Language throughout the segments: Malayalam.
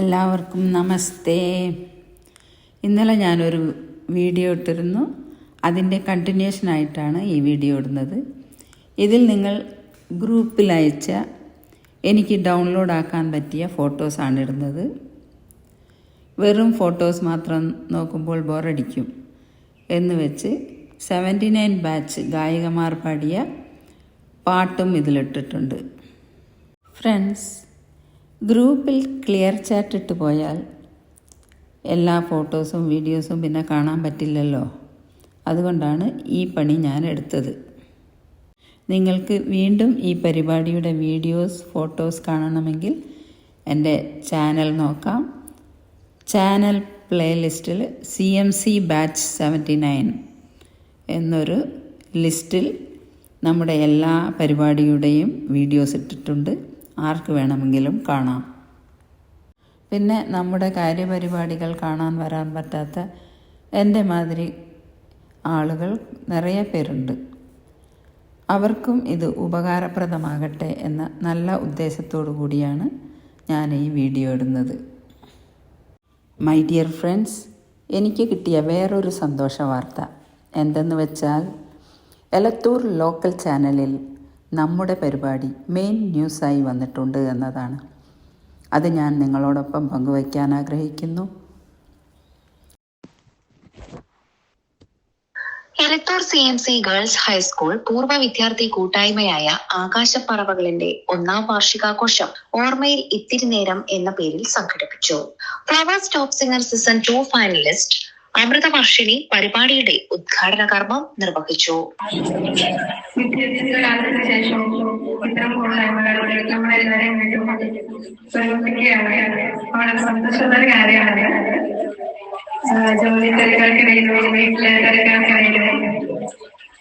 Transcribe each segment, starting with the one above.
എല്ലാവർക്കും നമസ്തേ. ഇന്നലെ ഞാനൊരു വീഡിയോ ഇട്ടിരുന്നു. അതിന്റെ കണ്ടിന്യൂഷൻ ആയിട്ടാണ് ഈ വീഡിയോ ഇടുന്നത്. ഇതിൽ നിങ്ങൾ ഗ്രൂപ്പിൽ അയച്ച എനിക്ക് ഡൗൺലോഡ് ആക്കാൻ പറ്റിയ ഫോട്ടോസാണ് ഇടുന്നത്. വെറും ഫോട്ടോസ് മാത്രം നോക്കുമ്പോൾ ബോറടിക്കും എന്ന് വെച്ച് സെവന്റി നയൻ ബാച്ച് ഗായികമാർ പാടിയ പാട്ടും ഇതിലിട്ടിട്ടുണ്ട്. ഫ്രണ്ട്സ് ഗ്രൂപ്പിൽ ക്ലിയർ ചാറ്റ് ഇട്ട് പോയാൽ എല്ലാ ഫോട്ടോസും വീഡിയോസും പിന്നെ കാണാൻ പറ്റില്ലല്ലോ. അതുകൊണ്ടാണ് ഈ പണി ഞാൻ എടുത്തത്. നിങ്ങൾക്ക് വീണ്ടും ഈ പരിപാടിയുടെ വീഡിയോസ് ഫോട്ടോസ് കാണണമെങ്കിൽ എന്റെ ചാനൽ നോക്കാം. Channel പ്ലേലിസ്റ്റിൽ C M C batch seventy nine എന്നൊരു ലിസ്റ്റിൽ നമ്മുടെ എല്ലാ പരിപാടിയുടെയും വീഡിയോസ് ഇട്ടിട്ടുണ്ട്. ആർക്ക് വേണമെങ്കിലും കാണാം. പിന്നെ നമ്മുടെ കാര്യപരിപാടികൾ കാണാൻ വരാൻ പറ്റാത്ത എന്റെ മാതിരി ആളുകൾ നിറയെ പേരുണ്ട്. അവർക്കും ഇത് ഉപകാരപ്രദമാകട്ടെ എന്ന നല്ല ഉദ്ദേശത്തോടു കൂടിയാണ് ഞാൻ ഈ വീഡിയോ ഇടുന്നത്. മൈ ഡിയർ ഫ്രണ്ട്സ് എനിക്ക് കിട്ടിയ വേറൊരു സന്തോഷ വാർത്ത എന്തെന്ന് വെച്ചാൽ എലത്തൂർ ലോക്കൽ ചാനലിൽ നമ്മുടെ പരിപാടി മെയിൻ ന്യൂസായി വന്നിട്ടുണ്ട് എന്നതാണ്. അത് ഞാൻ നിങ്ങളോടൊപ്പം പങ്കുവയ്ക്കാൻ ആഗ്രഹിക്കുന്നു. Elathur C M C girls high school പൂർവ വിദ്യാർത്ഥി കൂട്ടായ്മയായ ആകാശപ്പറവകളിന്റെ ഒന്നാം വാർഷികാഘോഷം ഓർമ്മയിൽ ഇത്തിരി നേരം എന്ന പേരിൽ സംഘടിപ്പിച്ചു. Flowers top singer season two finalist Amruthavarshini പരിപാടിയുടെ ഉദ്ഘാടന കർമ്മം നിർവഹിച്ചു. ജോലി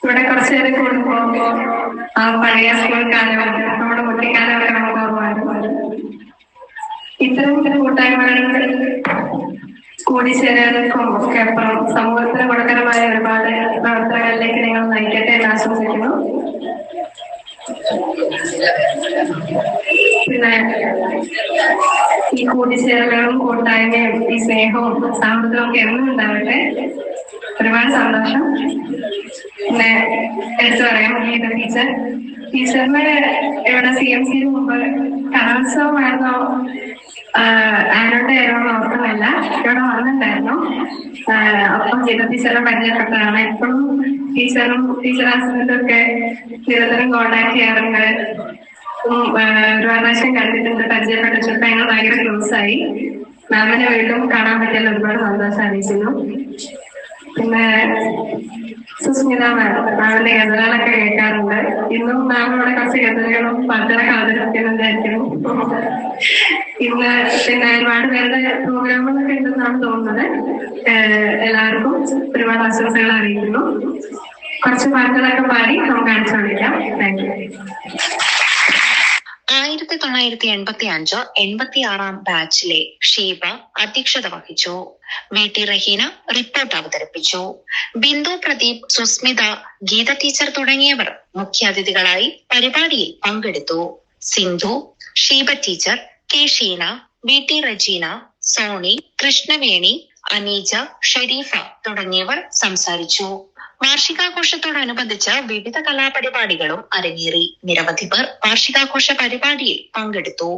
ഇവിടെ കുറച്ച് നേരം കൂടുമ്പോ ആ പഴയ സ്കൂൾ കാലവും നമ്മുടെ കുട്ടിക്കാലമൊക്കെ നമുക്ക് ഓർമ്മ ഇത്തരം ഇത്തരം കൂട്ടായ്മകളിൽ കൂടിച്ചേരലുകൾക്കും ഒക്കെ അപ്പുറം സമൂഹത്തിന് ഗുണകരമായ ഒരുപാട് പ്രവർത്തനങ്ങളിലേക്ക് നിങ്ങൾ നയിക്കട്ടെ എന്ന് ആശംസിക്കുന്നു. പിന്നെ ഈ കൂടിച്ചേരലുകളും കൂട്ടായ്മയും ഈ സ്നേഹവും സൗഹൃദവും ഒക്കെ എന്നും ഉണ്ടാവട്ടെ. ഒരുപാട് സന്തോഷം. പിന്നെ എടുത്തു പറയാം ഗീത ടീച്ചർ. ടീച്ചറിന് ഇവിടെ സി എം സിന് മുമ്പ് കലോത്സവമായിരുന്നോ ആരുടെ ആരോ ഓർക്കുന്നില്ല ഇവിടെ വന്നിട്ടുണ്ടായിരുന്നു. ഒപ്പം ഗീത ടീച്ചറെ പരിചയപ്പെട്ടതാണ്. എപ്പോഴും ടീച്ചറും ടീച്ചർ ഹസ്ബൻഡും ഒക്കെ നിരന്തരം കോണ്ടാക്ട് ചെയ്യാറുണ്ട്. ഒരു പ്രാവശ്യം കണ്ടിട്ടുണ്ട് പരിചയപ്പെട്ടിട്ട് ഞങ്ങൾ ഭയങ്കര ക്ലോസ് ആയി. മാമിനെ വീണ്ടും കാണാൻ പറ്റിയാൽ ഒരുപാട് സന്തോഷം അറിയിക്കുന്നു. പിന്നെ സുസ്മിത മാം മാമിന്റെ ഇന്നും മാം ഇവിടെ കുറച്ച് ഗസലുകളും പാട്ടുകളൊക്കെ അവതരിപ്പിക്കുന്നുണ്ടായിരിക്കുന്നു ഇന്ന് പിന്നെ ഒരുപാട് പേരുടെ പ്രോഗ്രാമുകളൊക്കെ ഉണ്ടെന്നാണ് തോന്നുന്നത്. എല്ലാവർക്കും ഒരുപാട് ആശംസകൾ അറിയിക്കുന്നു. കുറച്ച് പാട്ടുകളൊക്കെ പാടി നമുക്ക് അടിച്ചു വിളിക്കാം. താങ്ക് യു ആയിരത്തി തൊള്ളായിരത്തി എൺപത്തി അഞ്ച് എൺപത്തി ആറാം ബാച്ചിലെ ഷീബ അധ്യക്ഷത വഹിച്ചു. വി ടി റഹീന റിപ്പോർട്ട് അവതരിപ്പിച്ചു. ബിന്ദു പ്രദീപ് സുസ്മിത ഗീത ടീച്ചർ തുടങ്ങിയവർ മുഖ്യാതിഥികളായി പരിപാടിയിൽ പങ്കെടുത്തു. Sindhu Sheeba teacher K Sheena V T Rajeena Soni Krishnaveni Aneeja Sharifa തുടങ്ങിയവർ സംസാരിച്ചു. വാർഷികാഘോഷത്തോടനുബന്ധിച്ച് വിവിധ കലാപരിപാടികളും അരങ്ങേറി. നിരവധി പേർ വാർഷികാഘോഷ പരിപാടിയിൽ പങ്കെടുത്തു.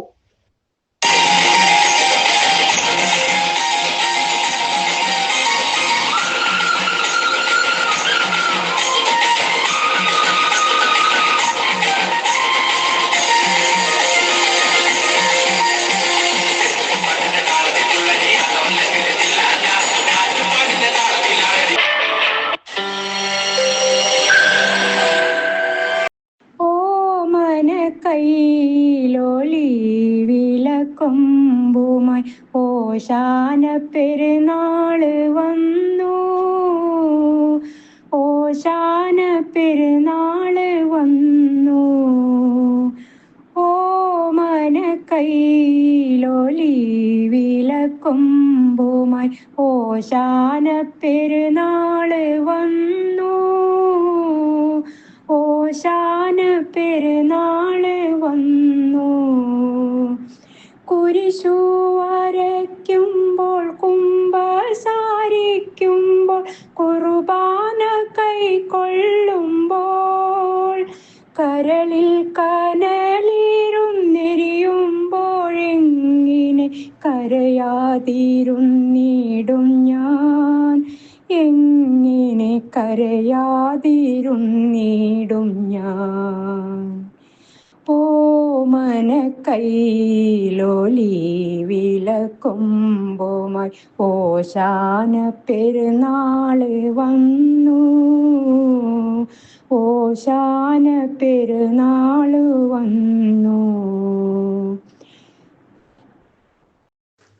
പെരുന്നാൾ വന്നു. ഓശാന പെരുന്നാൾ വന്നു. ഓ കൈലോളി വിളക്കൊമ്പുമായി ഓശാന പെരുന്നാൾ വന്നു. ഓശാന പെരുന്നാൾ കൈക്കൊള്ളുമ്പോൾ കരളിൽ കനലിരുന്നെരിയുമ്പോഴെങ്ങനെ കരയാതിരുന്നിടും ഞാൻ. എങ്ങിനെ കരയാതിരുന്നിടും ഞാൻ. ഓമന കൈലോലി വിളക്കുമ്പോമായി. ഓശാന പെരുന്നാൾ വന്നു. ഓശാന പെരുന്നാൾ വന്നു.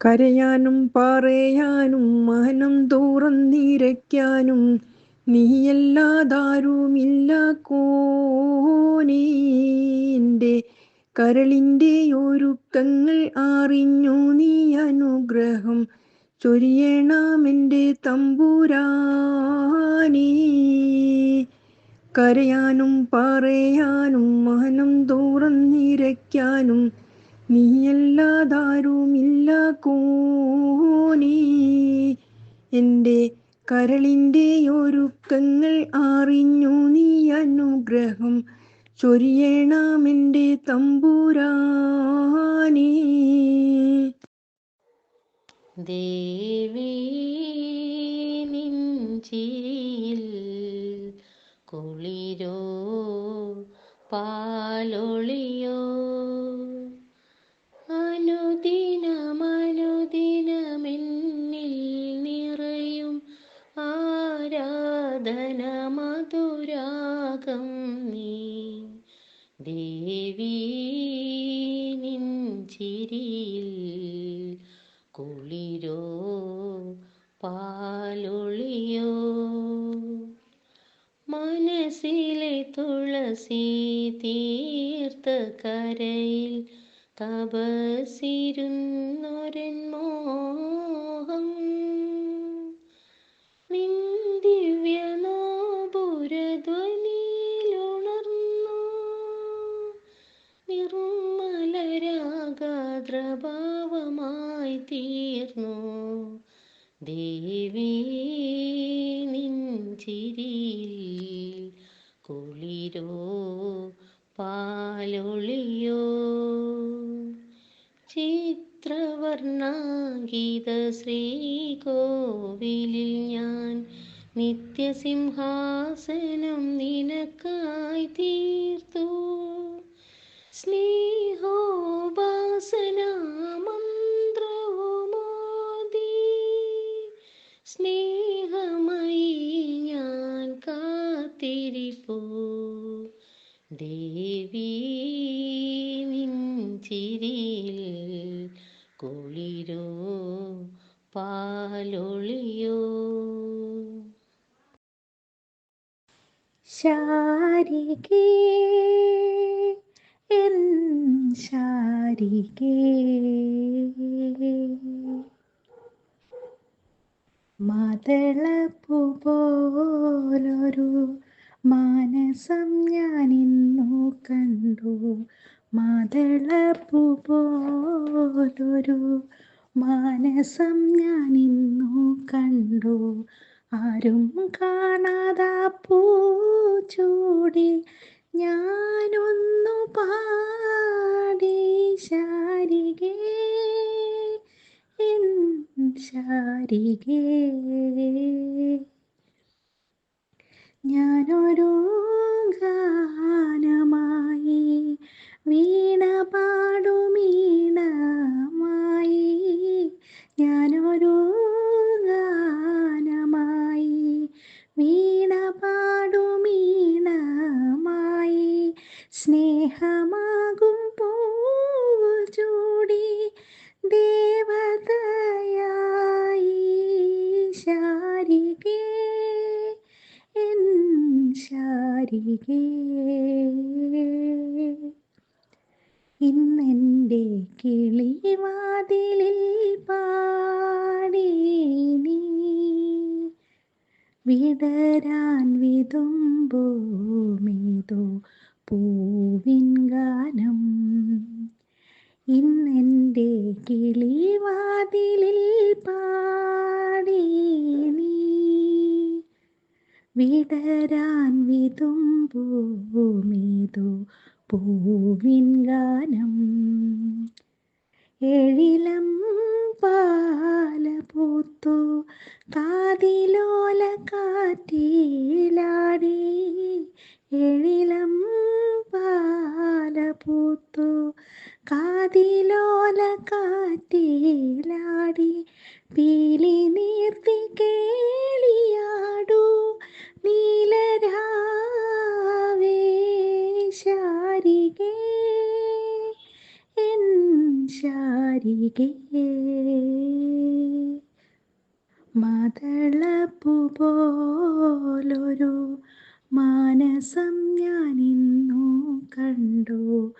കരയാനും പറയാനും മനം തുറന്നിരയ്ക്കാനും നീയല്ലാതാരുമില്ല കോനേന്റെ കരളിന്റെ ഒരുക്കങ്ങൾ അറിഞ്ഞു നീ അനുഗ്രഹം ചൊരിയണമെന്റെ തമ്പുരാനേ. കരയാനും പറയാനും മനം തുറന്നിരയ്ക്കാനും നീയല്ലാതാരുമില്ല കോനേ എന്റെ കരളിന്റെ ഒരുക്കങ്ങൾ അറിഞ്ഞു നീ അനുഗ്രഹം. ചൊരിയണമെന്റെ തമ്പുരാനേ. ദേവീ നിഞ്ചിരിയിൽ കുളിരോ കുളിരോ പാലൊളിയോ? മനസ്സിലെ തുളസി തീർത്ത കരയിൽ തപസിരുന്നൊരൻ മോഹം. നിർമ്മലരാഗാദ്രഭാവമായി തീർന്നു ദേവി നിഞ്ചിരിയിൽ കുളിരോ പാലൊളിയോ? ചിത്രവർണാഗീത ശ്രീകോവിലിൽ ഞാൻ നിത്യസിംഹാസനം നിനക്കായി തീർത്തു. സ്നേഹോപാസന സ്നേഹമായി ഞാൻ കാത്തിരിപ്പോ. ദേവി നിഞ്ചിരിയിൽ കുളിരോ പാലൊളിയോ. ശാരികേ എൻ ശാരികേ. മതളപ്പു പോലൊരു മാനസം ഞാനിന്നു കണ്ടു. മതളപ്പു പോലൊരു മാനസം ഞാനിന്നു കണ്ടു. ആരും കാണാതാ പൂച്ചൂടി ഞാനൊന്നു പാടി ശാരികേ. ശാരികേ. ഞാനൊരു ഗാനമായി വീണ ശാരികേ ഇന്നെന്റെ കിളിവാതിലിൽ പാടി നീ. വിടരാൻ വിതുമ്പോ പൂവിൻ ഗാനം. ഇന്നെന്റെ കിളിവാതിലിൽ പാടി നീ. വിടരാൻ വിതുമ്പൂമീതു പൂവിൻ ഗാനം. എഴിലം പാല പൂത്തു കാതിലോല കാറ്റിലാടി. എഴിലം പാല പൂത്തു കാതിലോല കാറ്റിലാടി. പീലി നീർത്തി കേളിയാടൂ ശാരികേ മതളപ്പു പോലൊരു മാനസം ഞാനിന്നു കണ്ടു.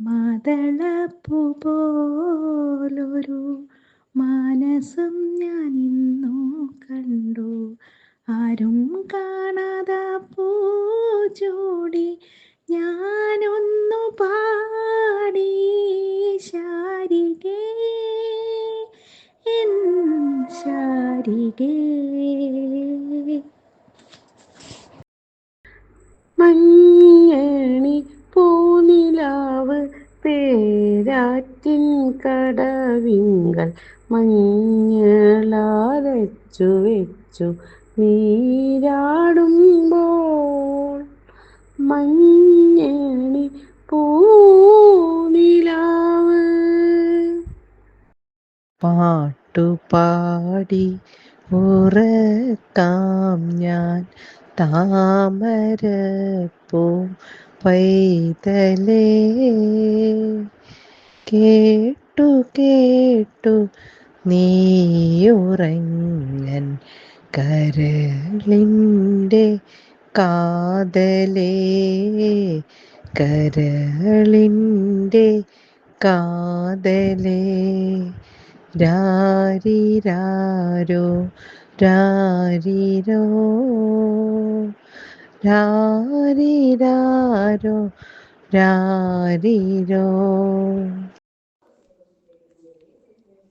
മതളപ്പു പോലൊരു മാനസം ഞാനിന്നു കണ്ടു. ആരും കാണാതെ പൂ ചൂടി ഞാനൊന്നു മഞ്ഞണി പൂനിലാവ് പേരാറ്റിൻ കടവിങ്കൾ മഞ്ഞളാരച്ചു വെച്ചു നീരാടുമ്പോൾ. മഞ്ഞണി പൂനിലാവ്. പാട്ടുപാടി ഉറക്കാം ഞാൻ താമരപ്പൂ പൈതലേ. കേട്ടു കേട്ടു നീയുറങ്ങൻ കരളിന്റെ കാതലേ. കരളിന്റെ കാതലേ. രാരിരാരോ രാരിരോ രാരിരാരോ രാരിരോ.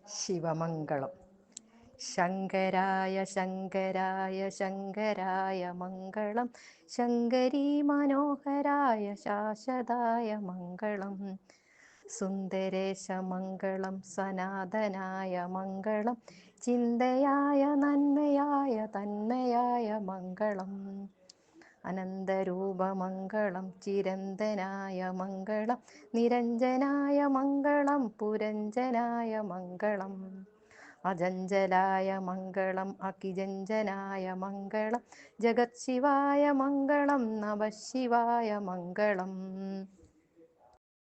ശിവമംഗളം. ശങ്കരായ ശങ്കരായ ശങ്കരായ മംഗളം. ശങ്കരീ മനോഹരായ ശാശ്വതായ മംഗളം. സുന്ദരേശ മംഗളം സനാതനായ മംഗളം ചിന്തയായ നന്മയായ തന്മയായ മംഗളം അനന്തരൂപമംഗളം ചിരന്തനായ മംഗളം നിരഞ്ജനായ മംഗളം പുരഞ്ജനായ മംഗളം അജഞ്ചലായ മംഗളം അകിജഞ്ചനായ മംഗളം ജഗത് ശിവായ മംഗളം നവശിവായ മംഗളം.